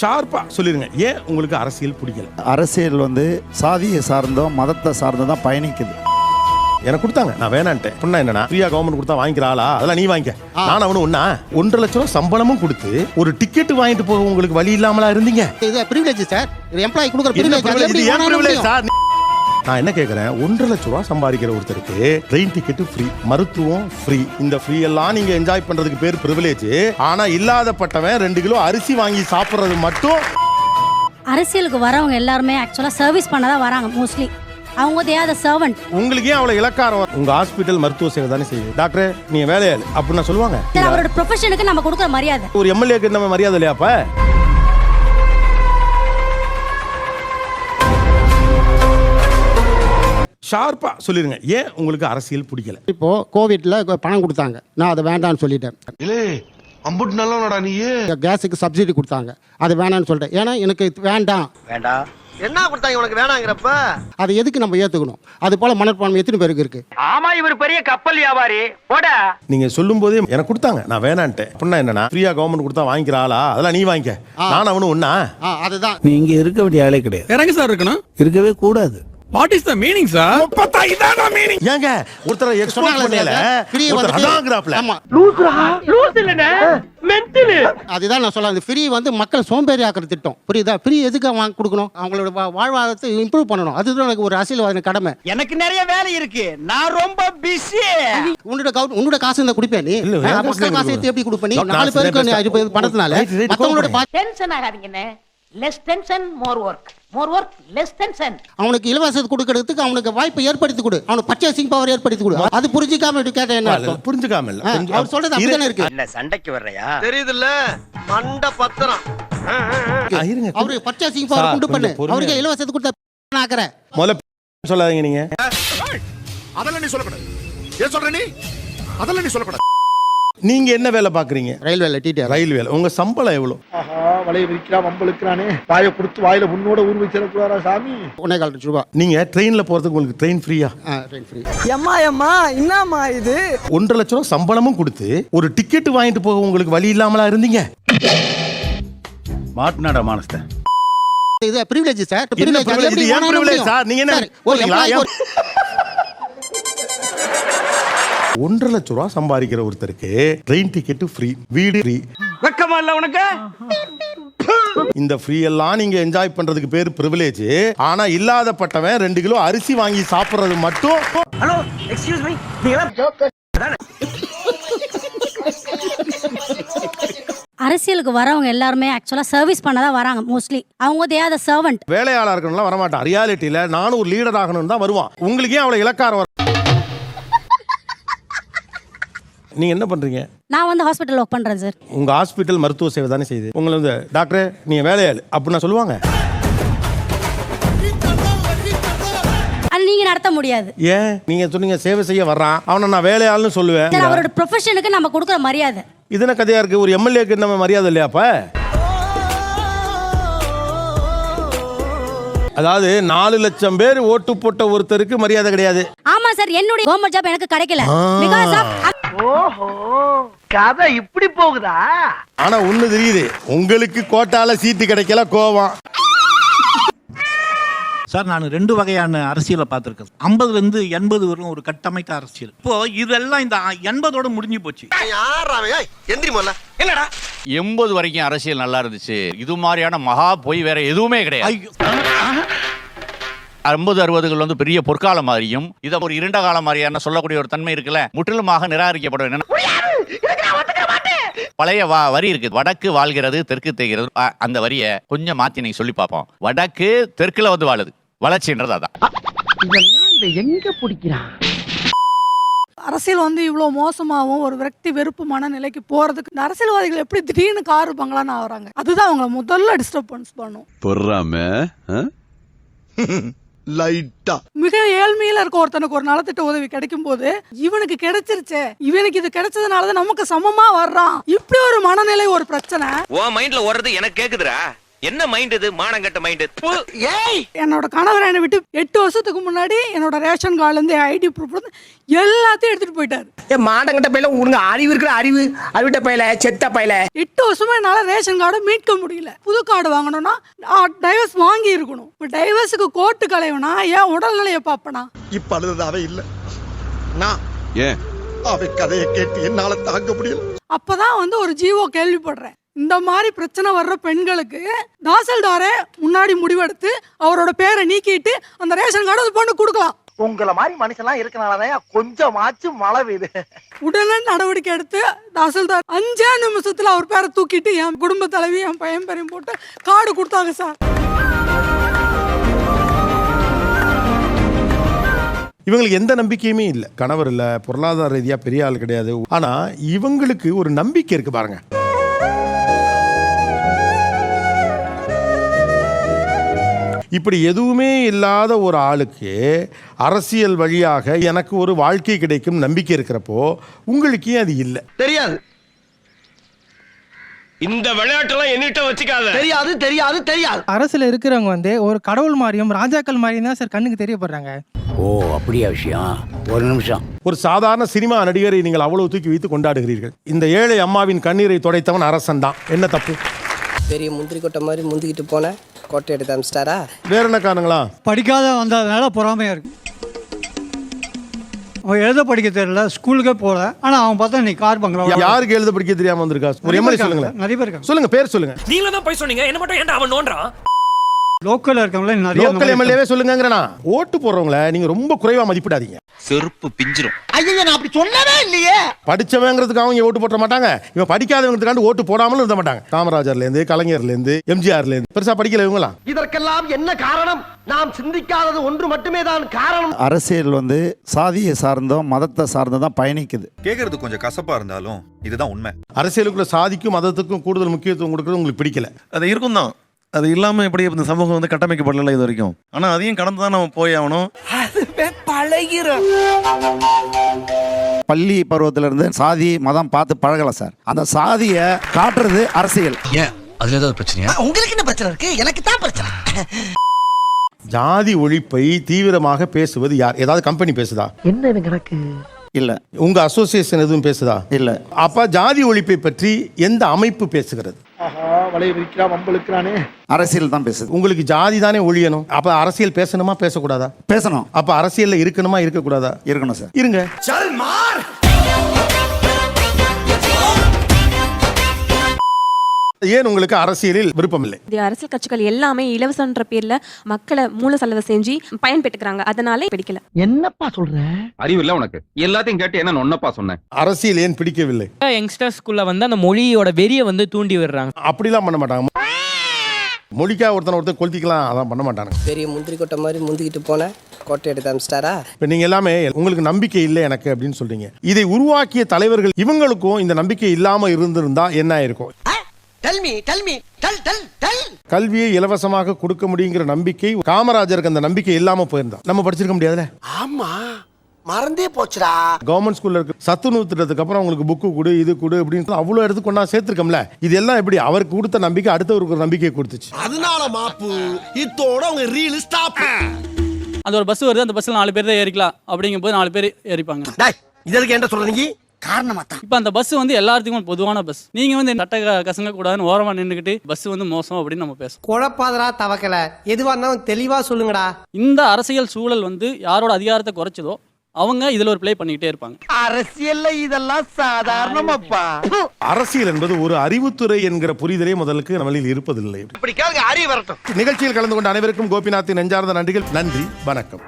ஷார்ப்பா சொல்லிருங்க. ஏன் உங்களுக்கு அரசியல் பிடிக்கல? அரசியல் வந்து சாதியை சார்ந்தோ மதத்தை சார்ந்தோ தான் பயணிக்குது. எனக்கு கொடுத்தாங்க. நான் வேணான்ட்டேன். அப்படின்னா என்னன்னா ஃப்ரீயா கவர்மெண்ட் கொடுத்தா வாங்கிக்கிற ஆளா? அதெல்லாம் நீ வாங்கிக்க. நான் அவனு ஒண்ணா ஒன்றரை லட்சம் ரூபா சம்பளமும் கொடுத்து ஒரு டிக்கெட் வாங்கிட்டு போக உங்களுக்கு வழி இல்லாமலா இருந்தீங்க? இது பிரிவிலேஜ் சார் எம்ப்ளாயி கொடுக்குற பிரிவிலேஜ் சார்? நான் என்ன கேக்குறேன்? ஒன்றரை லட்சம் ரூபா சம்பாதிக்கிற ஒருத்தருக்கு ட்ரெயின் டிக்கெட் ஃப்ரீ மருத்துவம் ஃப்ரீ இந்த ஃப்ரீ எல்லாம் நீங்க என்ஜாய் பண்றதுக்கு பேர் பிரிவிலேஜ் ஆனா இல்லாதப்பட்டவன் ரெண்டு கிலோ அரிசி வாங்கி சாப்பிடுறது மட்டும் அரசியலுக்கு வரவங்க எல்லாருமே ஆக்சுவலாக சர்வீஸ் பண்ண தான் வராங்க மோஸ்ட்லி அவங்க தே ஆர் த சர்வெண்ட் உங்களுக்கு ஏன் அவ்வளவு இலக்காரம்? உங்க ஹாஸ்பிட்டல் மருத்துவ சேவை தானே செய்யுது. டாக்டர் நீங்க வேலையாளு. அப்படின்னு சொல்லுவாங்க. அவரோட ப்ரொஃபஷனுக்கு நம்ம கொடுக்குற மரியாதை. ஒரு எம்எல்ஏக்கு நம்ம மரியாதை இல்லையா அப்ப ஷார்ப்பா சொல்லிருங்க. ஏன் உங்களுக்கு அரசியல் பிடிக்கல? இப்போ கோவிட்ல பணம் கொடுத்தாங்க. நான் அதை வேண்டாம்னு சொல்லிட்டேன். அம்புட்டு நல்லவனடா நீ கேஸுக்கு சப்சிடி கொடுத்தாங்க. அது வேணாம்னு சொல்லிட்டேன். ஏன்னா எனக்கு இது வேண்டாம். வேண்டாம் என்ன கொடுத்தாங்க உனக்கு வேணாங்கிறப்ப? அதை எதுக்கு நம்ம ஏத்துக்கணும்? அது போல மனப்பான்மை எத்தனை பேருக்கு இருக்கு? ஆமா இவர் பெரிய கப்பல் வியாபாரி. போடா. நீங்க சொல்லும் போதே எனக்கு கொடுத்தாங்க. நான் வேணான்ட்டேன். அப்படின்னா என்னன்னா ஃப்ரீயா கவர்மெண்ட் கொடுத்தா வாங்கிக்கிற ஆளா? அதெல்லாம் நீ வாங்கிக்க. நான் அவனு ஒண்ணா? ஆ அதுதான். நீ இங்க இருக்க வேண்டிய ஆளே கிடையாது. இறங்க சார் இருக்கணும். இருக்கவே கூடாது. What is the meaning sir ஏங்க ஒருத்தர எக்ஸ்போர்ட் பண்ணல ஃப்ரீ வந்து அதாங்கிறாப்ல. ஆமா. லூஸ் இல்லனே மென்டல். அதுதான் நான் சொல்ல ஃப்ரீ வந்து மக்கள் சோம்பேறி ஆக்குற திட்டம். புரியுதா? ஃப்ரீ எதுக்கு வாங்க கொடுக்கணும்? அவங்களோட வா- வாழ்வாதாரத்தை இம்ப்ரூவ் பண்ணணும். அதுதான் எனக்கு ஒரு அரசியல்வாதி கடமை. எனக்கு நிறைய வேலை இருக்கு. நான் ரொம்ப பிஸி உன்னோட உன்னோட காசு இந்த குடிப்பேன் நீ. காசு எப்படி கொடுப்ப நீ? நாலு பேருக்கு பணத்தினால. மத்தவங்களோட tension ஆகாதீங்கண்ணே. Less tension more work more work less tension அவனுக்கு இலவசத்தை கொடுக்கறதுக்கு அவனுக்கு வாய்ப்பை ஏற்படுத்தி கொடு. அவனுக்கு பர்ச்சேசிங் பவர் ஏற்படுத்தி கொடு. அது புரிஞ்சிக்காம இப்படி கேட்ட என்ன? புரிஞ்சுக்காம இல்ல. அவர் சொல்றது அப்படிதானே இருக்கு? என்ன சண்டைக்கு வர்றையா? தெரியுதுல்ல? மண்ட பத்திரம். அவரு பர்ச்சேசிங் பவர் கொண்டு பண்ணு. அவருக்கு இலவசத்தை கொடுத்த ஆக்குறேன். முதல்ல சொல்லாதீங்க நீங்க. அதெல்லாம் நீ சொல்லக்கூடாது. ஏன் சொல்ற நீ? அதெல்லாம் நீ சொல்லக்கூடாது. நீங்க என்ன வேலை பாக்குறீங்க? ரயில்வேல டிடிஆர் ரயில் வேலை உங்க சம்பளம் எவ்வளவு ஆஹா வலைய விரிக்கிறா வம்பளுக்குறானே வாயை கொடுத்து வாயில உன்னோட ஊர் வச்சிடக்கூடாதா சாமி? ஒன்னே கால் லட்சம் ரூபாய் நீங்க ட்ரெயின்ல போறதுக்கு உங்களுக்கு ட்ரெயின் ஃப்ரீயா ட்ரெயின் ஃப்ரீ எம்மா எம்மா என்னம்மா இது? ஒன்றரை லட்சம் ரூபா சம்பளமும் கொடுத்து ஒரு டிக்கெட் வாங்கிட்டு போக உங்களுக்கு வழி இல்லாமலா இருந்தீங்க? மாட்டினாடா மானஸ்த இது பிரிவிலேஜ் சார் முடியும். சார்? நீங்க என்ன ஒன்றரை லட்சம் ரூபா சம்பாதிக்கிற ஒருத்தருக்கு ட்ரெயின் டிக்கெட் ஃப்ரீ வீடு ஃப்ரீ வெக்கமா இல்ல உனக்கு? இந்த ஃப்ரீ எல்லாம் நீங்க என்ஜாய் பண்றதுக்கு பேர் பிரிவிலேஜ் ஆனா இல்லாதப்பட்டவன் ரெண்டு கிலோ அரிசி வாங்கி சாப்பிடுறது மட்டும். ஹலோ எக்ஸ்கியூஸ் மீ நீங்க அரசியலுக்கு வரவங்க எல்லாருமே ஆக்சுவலாக சர்வீஸ் பண்ண தான் வராங்க மோஸ்ட்லி அவங்க தே ஆர் த சர்வெண்ட் வேலையாளா இருக்கணும்லாம் வரமாட்டான். ரியாலிட்டியில நானும் ஒரு லீடர் ஆகணும்னு தான் வருவான். உங்களுக்கு ஏன் அவ்வளவு இலக்காரம் வரும் நீங்க என்ன பண்றீங்க? நான் வந்து ஹாஸ்பிட்டல் ஒர்க் பண்ணுறேன் சார் உங்க ஹாஸ்பிட்டல் மருத்துவ சேவை தானே செய்யுது. உங்களை வந்து டாக்டர் நீங்க வேலையாளு. அப்படின்னு சொல்லுவாங்க. அது நீங்கள் நடத்த முடியாது. ஏன்? நீங்க சொன்னீங்க சேவை செய்ய வர்றான். அவனை நான் வேலையாள்னு சொல்லுவேன். சார் அவரோட ப்ரொஃபஷனுக்கு நம்ம கொடுக்குற மரியாதை. இது என்ன கதையா இருக்கு? ஒரு எம்எல்ஏக்கு நம்ம மரியாதை இல்லையா அப்ப? அதாவது நாலு லட்சம் பேர் ஓட்டு போட்ட ஒருத்தருக்கு மரியாதை கிடையாது. ஆமா சார் என்னுடைய கவர்மெண்ட் ஜாப் எனக்கு கிடைக்கல. பிகாஸ் ஆஃப் ஓஹோ கதை இப்படி போகுதா? ஆனா ஒண்ணு தெரியுது. உங்களுக்கு கோட்டால சீட்டு கிடைக்கல கோவம். சார் நான் ரெண்டு வகையான அரசியலை பார்த்துருக்கேன். ஐம்பதுல இருந்து எண்பது வரையும் ஒரு கட்டமைத்த அரசியல். இப்போ இதெல்லாம் இந்த எண்பதோட முடிஞ்சு போச்சு. என்னடா? எண்பது வரைக்கும் அரசியல் நல்லா இருந்துச்சு. இது மாதிரியான மகா பொய் வேற எதுவுமே கிடையாது. ஐம்பது அறுபதுகள் வந்து பெரிய பொற்காலம் மாதிரியும் இதை ஒரு இருண்ட காலம் மாதிரியான சொல்லக்கூடிய ஒரு தன்மை இருக்குல்ல முற்றிலுமாக நிராகரிக்கப்படும். என்னன்னா பழைய வா வரி இருக்கு. வடக்கு வாழ்கிறது தெற்கு தேய்கிறது. அந்த வரியை கொஞ்சம் மாத்தி நீங்க சொல்லி பார்ப்போம். வடக்கு தெற்குல வந்து வாழுது. வளர்ச்சின்றது அதான். இதெல்லாம் இதை எங்க பிடிக்கிறான் அரசியல் வந்து இவ்வளோ மோசமாகவும் ஒரு விரக்தி வெறுப்பு மனநிலைக்கு போறதுக்கு இந்த அரசியல்வாதிகள் எப்படி திடீர்னு காரு பங்களான்னு ஆகுறாங்க? அதுதான் அவங்கள முதல்ல டிஸ்டர்பன்ஸ் பண்ணும். பொறாம லைட்டா. மிக ஏழ்மையில இருக்க ஒருத்தனுக்கு ஒரு நலத்திட்ட உதவி கிடைக்கும் போது இவனுக்கு கிடைச்சிருச்சே. இவனுக்கு இது கிடைச்சதுனாலதான் நமக்கு சமமா வர்றான். இப்படி ஒரு மனநிலை ஒரு பிரச்சனை. உன் மைண்ட்ல ஓடுறது எனக்கு கேக்குதுடா. என்ன மைண்ட் இது? மானங்கட்ட மைண்ட் ஏய்! என்னோட கணவர் என்னை விட்டு எட்டு வருஷத்துக்கு முன்னாடி என்னோட ரேஷன் கார்டுலேருந்து ஐடி ப்ரூஃப் எல்லாத்தையும் எடுத்துட்டு போயிட்டாரு. ஏ மாடங்கிட்ட பையில உனக்கு அறிவு இருக்கிற அறிவு அறிவிட்ட பையில செத்த பையில. எட்டு வருஷமா என்னால் ரேஷன் கார்டை மீட்க முடியல. புது கார்டு வாங்கணும்னா டைவர்ஸ் வாங்கி இருக்கணும். இப்போ டைவர்ஸுக்கு கோர்ட்டு கலைவனா ஏன் உடல்நிலையை பார்ப்பனா? இப்ப அழுது அவ இல்ல. நான் ஏன்? அவ கதையை கேட்டு என்னால தாங்க முடியல. அப்பதான் வந்து ஒரு ஜீவோ கேள்விப்படுறேன். இந்த மாதிரி பிரச்சனை வர்ற பெண்களுக்கு தாசில்தாரே முன்னாடி முடிவெடுத்து அவரோட பேரை நீக்கிட்டு அந்த ரேஷன் கார்டு அது பொண்ணு கொடுக்கலாம். உங்கள மாதிரி மனுஷன்லாம் இருக்கனாலதான் கொஞ்சமாச்சும் மழை பெய்யுது. உடனே நடவடிக்கை எடுத்து தாசில்தார் அஞ்சே நிமிஷத்துல அவர் பேரை தூக்கிட்டு என் குடும்ப தலைவி என் பையன் பேரையும் போட்டு கார்டு கொடுத்தாங்க சார். இவங்களுக்கு எந்த நம்பிக்கையுமே இல்லை. கணவர் இல்லை பொருளாதார ரீதியாக பெரிய ஆள் கிடையாது. ஆனால் இவங்களுக்கு ஒரு நம்பிக்கை இருக்கு பாருங்க. இப்படி எதுவுமே இல்லாத ஒரு ஆளுக்கு அரசியல் வழியாக எனக்கு ஒரு வாழ்க்கை கிடைக்கும் நம்பிக்கை இருக்கிறப்போ உங்களுக்கு ஏன் அது இல்லை? தெரியாது. இந்த விளையாட்டெல்லாம் என்னிட்ட வச்சுக்காத. தெரியாது தெரியாது தெரியாது. அரசுல இருக்கிறவங்க வந்து ஒரு கடவுள் மாதிரியும் ராஜாக்கள் மாதிரியும் தான் சார் கண்ணுக்கு தெரியப்படுறாங்க. ஓ அப்படியா விஷயம்? ஒரு நிமிஷம். ஒரு சாதாரண சினிமா நடிகரை நீங்கள் அவ்வளவு தூக்கி வைத்து கொண்டாடுகிறீர்கள். இந்த ஏழை அம்மாவின் கண்ணீரை துடைத்தவன் அரசன் தான் என்ன தப்பு? பெரிய முந்திரி கொட்டை மாதிரி முந்திக்கிட்டு போனேன். கொட்டை எடுத்து அமிச்சிட்டாரா வேற என்ன காரணங்களா படிக்காத வந்ததுனால பொறாமையா இருக்கு. அவன் எழுத படிக்க தெரியல ஸ்கூலுக்கே போல ஆனா அவன் பார்த்தா நீ கார் பங்களா யாருக்கு எழுத படிக்க தெரியாம வந்திருக்கா? ஒரு எம்எல்ஏ சொல்லுங்களேன். நிறைய பேர் இருக்காங்க. சொல்லுங்க பேர் சொல்லுங்க. நீங்கள தான் போய் சொன்னீங்க. என்ன மட்டும் ஏன்டா அவன் நோன்றான் லோக்கல்ல இருக்கவங்கள நிறைய லோக்கல் எம்எல்ஏவே சொல்லுங்கங்கிறனா ஓட்டு போடுறவங்கள நீங்க ரொம்ப குறைவா மதிப்பிடாதீங்க. செருப்பு பிஞ்சிரும். ஐயா நான் அப்படி சொல்லவே இல்லையே. படிச்சவங்கிறதுக்காக அவங்க ஓட்டு போட மாட்டாங்க. இவன் படிக்காதவங்கிறதுக்காண்டு ஓட்டு போடாமலும் இருந்த மாட்டாங்க. காமராஜர்ல இருந்து கலைஞர்ல இருந்து எம்ஜிஆர்ல இருந்து பெருசா படிக்கல இவங்களாம் இதற்கெல்லாம் என்ன காரணம்? நாம் சிந்திக்காதது ஒன்று மட்டுமே தான் காரணம். அரசியல் வந்து சாதியை சார்ந்தோம் மதத்தை சார்ந்தோ தான் பயணிக்குது. கேக்குறது கொஞ்சம் கசப்பா இருந்தாலும் இதுதான் உண்மை. அரசியலுக்குள்ள சாதிக்கும் மதத்துக்கும் கூடுதல் முக்கியத்துவம் கொடுக்கறது உங்களுக்கு பிடிக்கல. அது இருக்கும் தான் அது இல்லாம எப்படி இந்த சமூகம் வந்து கட்டமைக்கப்படல இது வரைக்கும். ஆனா அதையும் கடந்து தான் நம்ம போய் ஆகணும். பழகிறோம் பள்ளி பருவத்துல இருந்து சாதி மதம் பார்த்து பழகல சார். அந்த சாதியை காட்டுறது அரசியல். ஏன்? அதுல ஏதாவது பிரச்சனையா? உங்களுக்கு என்ன பிரச்சனை இருக்கு? எனக்கு தான் பிரச்சனை. ஜாதி ஒழிப்பை தீவிரமாக பேசுவது யார்? ஏதாவது கம்பெனி பேசுதா? என்ன கணக்கு இல்ல. உங்க அசோசியேஷன் எதுவும் பேசுதா? இல்ல. அப்ப ஜாதி ஒழிப்பை பற்றி எந்த அமைப்பு பேசுகிறது? வலைய விரிக்கிறா வம்பளுக்கிறானே அரசியல் தான் பேசுது. உங்களுக்கு ஜாதி தானே ஒழியணும். அப்ப அரசியல் பேசணுமா பேசக்கூடாதா? பேசணும். அப்ப அரசியல்ல இருக்கணுமா இருக்கக்கூடாதா? இருக்கணும் சார். இருங்க. ஏன் உங்களுக்கு அரசியலில் விருப்பம் இல்லை இந்த அரசியல் கட்சிகள் எல்லாமே இலவசன்ற பேர்ல மக்களை மூல செலவு செஞ்சு பயன் பெற்றுக்கிறாங்க அதனால பிடிக்கல. என்னப்பா சொல்ற? அறிவு இல்ல உனக்கு. எல்லாத்தையும் கேட்டு என்ன ஒன்னப்பா சொன்னேன். அரசியல் ஏன் பிடிக்கவில்லை? யங்ஸ்டர்ஸ்குள்ள வந்து அந்த மொழியோட வெறிய வந்து தூண்டி விடுறாங்க. அப்படிலாம் பண்ண மாட்டாங்க. மொழிக்கா ஒருத்தனை ஒருத்தர் கொளுத்திக்கலாம் அதான் பண்ண மாட்டாங்க பெரிய முந்திரி கொட்டை மாதிரி முந்திக்கிட்டு போனேன் கொட்டை எடுத்து அமிச்சிட்டாரா? இப்போ நீங்க எல்லாமே உங்களுக்கு நம்பிக்கை இல்லை எனக்கு அப்படின்னு சொல்றீங்க. இதை உருவாக்கிய தலைவர்கள் இவங்களுக்கும் இந்த நம்பிக்கை இல்லாம இருந்திருந்தா என்ன ஆயிருக்கும்? Tell me tell me tell tell tell கல்வியை இலவசமாக கொடுக்க முடியுங்கிற நம்பிக்கை காமராஜருக்கு அந்த நம்பிக்கை இல்லாம போயிருந்தா. நம்ம படிச்சிருக்க முடியாதுல்ல? ஆமா. மறந்தே போச்சுடா. கவர்மெண்ட் ஸ்கூல்ல இருக்க சத்துணவு திட்டத்துக்கு அப்புறம் உங்களுக்கு புக்கு கொடு இது கொடு அப்படின்னு அவ்வளோ இடத்துக்கு கொண்டா சேர்த்துருக்கோம்ல. இது எல்லாம் எப்படி? அவருக்கு கொடுத்த நம்பிக்கை அடுத்தவருக்கு ஒரு நம்பிக்கையை கொடுத்துச்சு. அதனால மாப்பு இத்தோட அவங்க ரீல் ஸ்டாப் அந்த ஒரு பஸ் வருது அந்த பஸ்ல நாலு பேர் தான் ஏறிக்கலாம். அப்படிங்கும் போது நாலு பேர் ஏறிப்பாங்க. டேய் இதற்கு என்ன சொல்ற நீ காரணமா தான். இப்போ அந்த பஸ் வந்து எல்லாத்துக்கும் பொதுவான பஸ் நீங்க வந்து சட்ட கசங்க கூடாதுன்னு ஓரமா நின்றுக்கிட்டு பஸ் வந்து மோசம் அப்படின்னு நம்ம பேசுவோம் குழப்பாதரா தவக்கல. எதுவா இருந்தாலும் தெளிவா சொல்லுங்கடா. இந்த அரசியல் சூழல் வந்து யாரோட அதிகாரத்தை குறைச்சதோ அவங்க இதுல ஒரு ப்ளே பண்ணிக்கிட்டே இருப்பாங்க. அரசியல்ல இதெல்லாம் சாதாரணமாப்பா. அரசியல் என்பது ஒரு அறிவுத்துறை என்கிற புரிதலே முதலுக்கு நம்மளில் இருப்பதில்லை. இப்படி கேளுங்க அறிவு வரட்டும். நிகழ்ச்சியில் கலந்து கொண்ட அனைவருக்கும் கோபிநாத்தின் நெஞ்சார்ந்த நன்றிகள். நன்றி வணக்கம்.